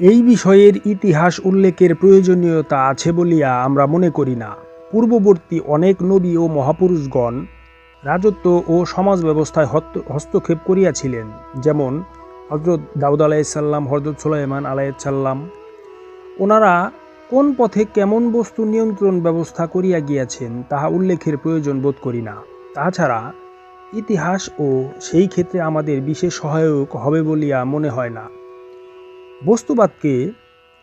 এই বিষয়ের ইতিহাস উল্লেখের প্রয়োজনীয়তা আছে বলিয়া আমরা মনে করি না। পূর্ববর্তী অনেক নবী ও মহাপুরুষগণ রাজত্ব ও সমাজ ব্যবস্থায় হস্তক্ষেপ করিয়াছিলেন। যেমন হজরত দাউদ আলাইসাল্লাম হজরত সুলাইমান আলাইসাল্লাম ওনারা কোন পথে কেমন বস্তু নিয়ন্ত্রণ ব্যবস্থা করিয়া গিয়াছেন তাহা উল্লেখের প্রয়োজন বোধ করি না। তাছাড়া ইতিহাস ও সেই ক্ষেত্রে আমাদের বিশেষ সহায়ক হবে বলিয়া মনে হয় না। বস্তুবাদকে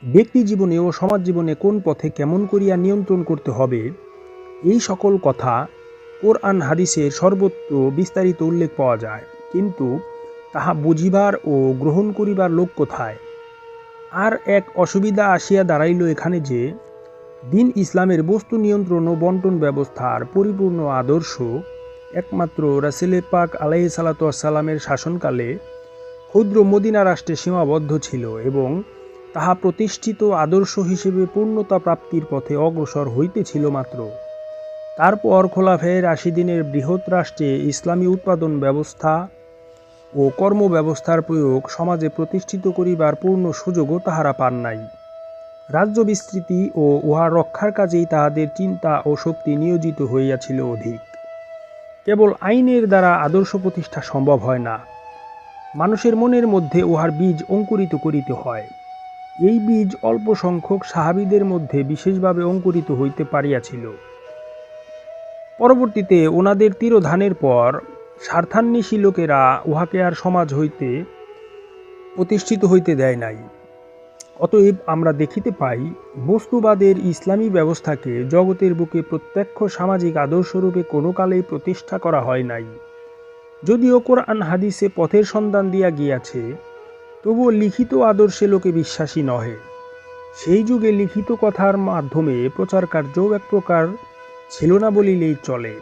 ব্যক্তি জীবনে ও সমাজ জীবনে কোন পথে কেমন করিয়া নিয়ন্ত্রণ করতে হবে, এই সকল কথা কোরআন হাদিসের সর্বত্র বিস্তারিত উল্লেখ পাওয়া যায়। কিন্তু তাহা বুঝিবার ও গ্রহণ করিবার লোক কোথায়? আর এক অসুবিধা আসিয়া দাঁড়াইল এখানে যে, দিন ইসলামের বস্তু নিয়ন্ত্রণ ও বন্টন ব্যবস্থার পরিপূর্ণ আদর্শ একমাত্র রাসেলে পাক আলাহি শাসনকালে ক্ষুদ্র মদিনা রাষ্ট্রে সীমাবদ্ধ ছিল এবং তাহা প্রতিষ্ঠিত আদর্শ হিসেবে পূর্ণতা প্রাপ্তির পথে অগ্রসর হইতেছিল মাত্র। তারপর খোলাফের আশি দিনের বৃহৎ রাষ্ট্রে ইসলামী উৎপাদন ব্যবস্থা ও কর্ম ব্যবস্থার প্রয়োগ সমাজে প্রতিষ্ঠিত করিবার পূর্ণ সুযোগও তাহারা পান নাই। রাজ্য বিস্তৃতি ও উহা রক্ষার কাজেই তাহাদের চিন্তা ও শক্তি নিয়োজিত হইয়াছিল অধিক। কেবল আইনের দ্বারা আদর্শ প্রতিষ্ঠা সম্ভব হয় না। মানুষের মনের মধ্যে উহার বীজ অঙ্কুরিত করিতে হয়। এই বীজ অল্প সংখ্যক সাহাবিদের মধ্যে বিশেষভাবে অঙ্কুরিত হইতে পারিয়াছিল। পরবর্তীতে ওনাদের তিরোধানের পর স্বার্থান্বেষী লোকেরা উহাকে আর সমাজ হইতে প্রতিষ্ঠিত হইতে দেয় নাই। অতএব আমরা দেখিতে পাই, বস্তুবাদের ইসলামী ব্যবস্থাকে জগতের বুকে প্রত্যক্ষ সামাজিক আদর্শরূপে কোনো কালেই প্রতিষ্ঠা করা হয় নাই। যদিও কোরআন হাদিসে পথের সন্ধান দিয়া গিয়াছে, তবুও লিখিত আদর্শে লোকে বিশ্বাসী নহে। সেই যুগে লিখিত কথার মাধ্যমে প্রচার কার্যও এক প্রকার ছিল না বলিলেই চলে।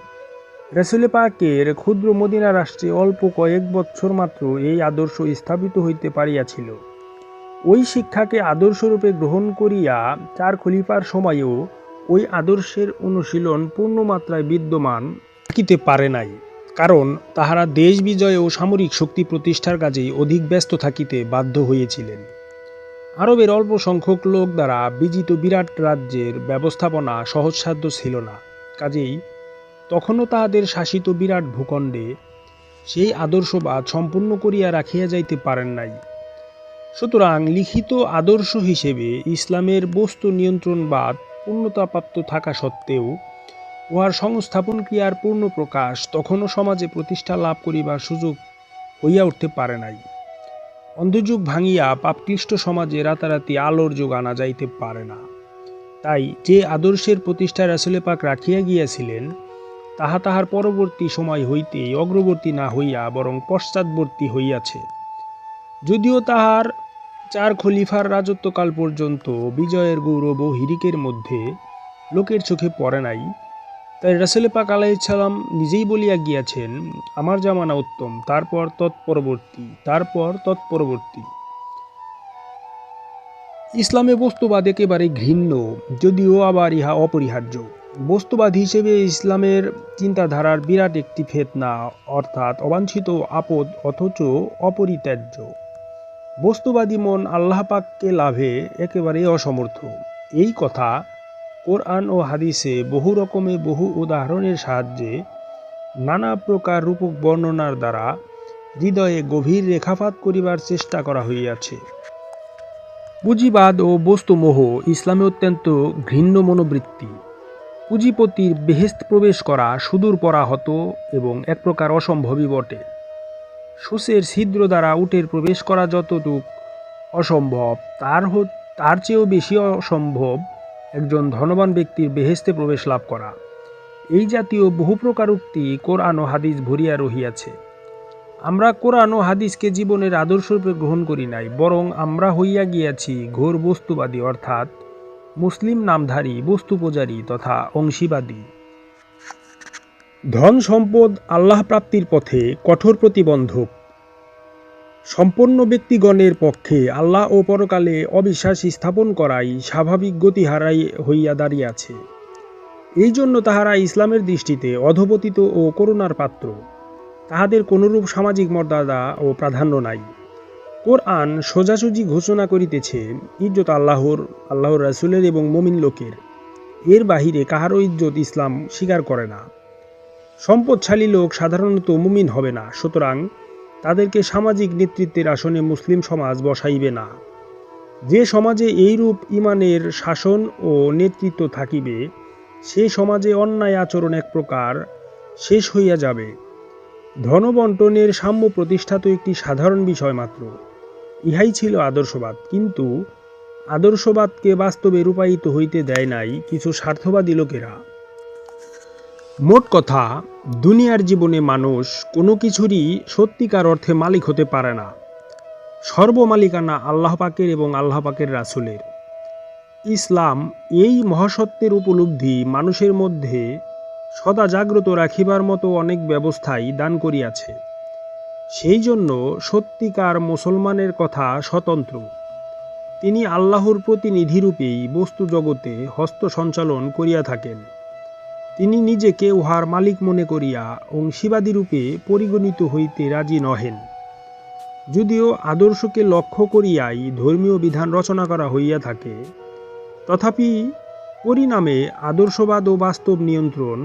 রসুল পাকের ক্ষুদ্র মদিনা রাষ্ট্রে অল্প কয়েক বৎসর মাত্র এই আদর্শ স্থাপিত হইতে পারিয়াছিল। ওই শিক্ষাকে আদর্শরূপে গ্রহণ করিয়া চার খলিফার সময়েও ওই আদর্শের অনুশীলন পূর্ণমাত্রায় বিদ্যমান থাকিতে পারে নাই। কারণ তাহারা দেশ বিজয় ও সামরিক শক্তি প্রতিষ্ঠার কাজেই অধিক ব্যস্ত থাকিতে বাধ্য হইয়াছিলেন। আরবের অল্প সংখ্যক লোক দ্বারা বিজিত বিরাট রাজ্যের ব্যবস্থাপনা সহজসাধ্য ছিল না। কাজেই তখনও তাহাদের শাসিত বিরাট ভূখণ্ডে সেই আদর্শবাদ সম্পূর্ণ করিয়া রাখিয়া যাইতে পারেন নাই। সুতরাং লিখিত আদর্শ হিসেবে ইসলামের বস্তু নিয়ন্ত্রণবাদ পূর্ণতাপ্রাপ্ত থাকা সত্ত্বেও উহার সংস্থাপন ক্রিয়ার পূর্ণ প্রকাশ? তখনও সমাজে প্রতিষ্ঠা লাভ করিবার সুযোগ হইয়া উঠতে পারে নাই। অন্ধযুগ ভাঙিয়া পাপক্লিষ্ট সমাজে রাতারাতি আলোর যুগ আনা যাইতে পারে না। তাই যে আদর্শের প্রতিষ্ঠা রাসুলে পাক রাখিয়া গিয়াছিলেন, তাহা তাহার পরবর্তী সময় হইতেই অগ্রবর্তী না হইয়া বরং পশ্চাৎবর্তী হইয়াছে। যদিও তাহার চার খলিফার রাজত্বকাল পর্যন্ত বিজয়ের গৌরব ও হিরিকের মধ্যে লোকের চোখে পড়ে নাই তাই রাসেল পাক আলাইসালাম নিজেই বলিয়া গিয়াছেন, আমার জামানা উত্তম, তারপর তৎপরবর্তী তারপর তৎপরবর্তী। ইসলামে বস্তুবাদ একেবারে ঘৃণ্য, যদিও আবার ইহা অপরিহার্য। বস্তুবাদ হিসেবে ইসলামের চিন্তাধারার বিরাট একটি ফেতনা, অর্থাৎ অবাঞ্ছিত আপদ অথচ অপরিত্যাজ্য বস্তুবাদী মন আল্লাহ পাককে লাভে একেবারে অসমর্থ। এই কথা কোরআন ও হাদিসে বহু রকমে বহু উদাহরণের সাহায্যে নানা প্রকার রূপক বর্ণনার দ্বারা হৃদয়ে গভীর রেখাপাত করিবার চেষ্টা করা হইয়াছে। পুঁজিবাদ ও বস্তুমোহ ইসলামে অত্যন্ত ঘৃণ্য মনোবৃত্তি। পুঁজিপতির বেহেস্ত প্রবেশ করা সুদূর পরাহত এবং এক প্রকার অসম্ভবই বটে। সুসের ছিদ্র দ্বারা উটের প্রবেশ করা যতটুক অসম্ভব, তার তার চেয়েও বেশি অসম্ভব একজন ধনবান ব্যক্তির বেহেস্তে প্রবেশ লাভ করা। এই জাতীয় বহু প্রকার উক্তি কোরআন ও হাদিস ভরিয়া রহিয়াছে। আমরা কোরআন ও হাদিসকে জীবনের আদর্শরূপে গ্রহণ করি নাই, বরং আমরা হইয়া গিয়াছি ঘোর বস্তুবাদী, অর্থাৎ মুসলিম নামধারী, বস্তু পূজারী তথা অংশীবাদী। ধন সম্পদ আল্লাহ প্রাপ্তির পথে কঠোর প্রতিবন্ধক সম্পন্ন ব্যক্তিগণের পক্ষে আল্লাহ ও পরকালে অবিশ্বাস স্থাপন করাই স্বাভাবিক গতি হারাই হইয়া দাঁড়িয়াছে এই জন্য তাহারা ইসলামের দৃষ্টিতে অধপতিত ও করুণার পাত্র। তাহাদের কোনরূপ সামাজিক মর্যাদা ও প্রাধান্য নাই। কোরআন সোজাসুজি ঘোষণা করিতেছে, ইজ্জত আল্লাহর আল্লাহর রাসূলের এবং মমিন লোকের। এর বাহিরে কাহারও ইজ্জত ইসলাম স্বীকার করে না। সম্পদশালী লোক সাধারণত মুমিন হবে না, সুতরাং তাদেরকে সামাজিক নেতৃত্বের আসনে মুসলিম সমাজ বসাইবে না। যে সমাজে এইরূপ ইমানের শাসন ও নেতৃত্ব থাকিবে, সে সমাজে অন্যায় আচরণ এক প্রকার শেষ হইয়া যাবে। ধনবন্টনের সাম্য প্রতিষ্ঠা তো একটি সাধারণ বিষয় মাত্র, ইহাই ছিল আদর্শবাদ। কিন্তু আদর্শবাদকে বাস্তবে রূপায়িত হইতে দেয় নাই কিছু স্বার্থবাদী লোকেরা। মোট কথা দুনিয়ার জীবনে মানুষ কোনো কিছুরই সত্যিকার অর্থে মালিক হতে পারে না। সর্বমালিকানা আল্লাহ পাকের এবং আল্লাহ পাকের রাসুলের। ইসলাম এই মহাসত্যের উপলব্ধি মানুষের মধ্যে সদা জাগ্রত রাখিবার মতো অনেক ব্যবস্থাই দান করিয়াছে। সেই জন্য সত্যিকার মুসলমানের কথা স্বতন্ত্র। তিনি আল্লাহর প্রতিনিধিরূপেই বস্তু জগতে হস্ত সঞ্চালন করিয়া থাকেন। তিনি নিজেকে উহার মালিক মনে করিয়া অংশীবাদীরূপে পরিগণিত হইতে রাজি নহেন। যদিও আদর্শকে লক্ষ্য করিয়াই ধর্মীয় বিধান রচনা করা হইয়া থাকে, তথাপি পরিণামে আদর্শবাদ ও বাস্তব নিয়ন্ত্রণ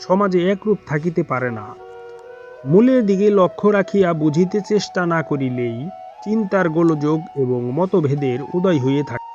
সমাজে একরূপ থাকিতে পারে না। মূলের দিকে লক্ষ্য রাখিয়া বুঝিতে চেষ্টা না করিলেই চিন্তার গোলযোগ এবং মতভেদের উদয় হইয়া থাকে।